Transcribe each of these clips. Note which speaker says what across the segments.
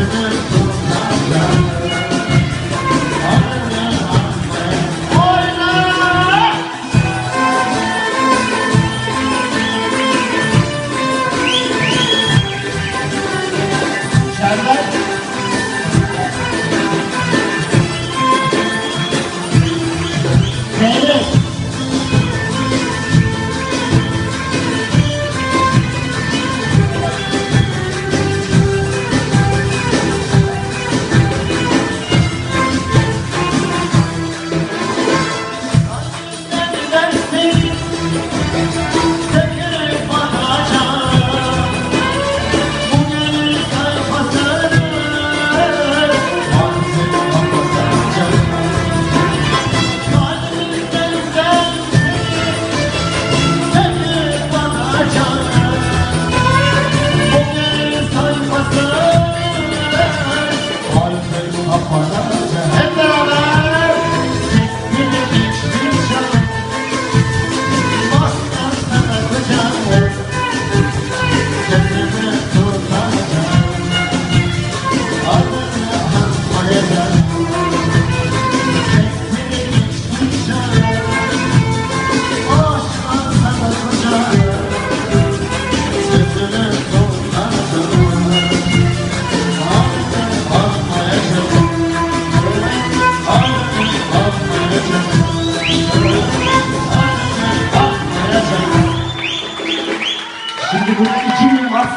Speaker 1: Mm-hmm.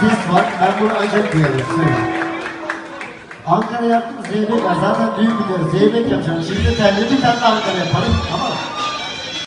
Speaker 1: Var. Ben bunu duyarım. Söyle. Ankara yaptım, Zeybek var. Zaten düğün gidiyoruz. Zeybek yapacağım. Şimdi terli bir tane Ankara yaparım. Tamam?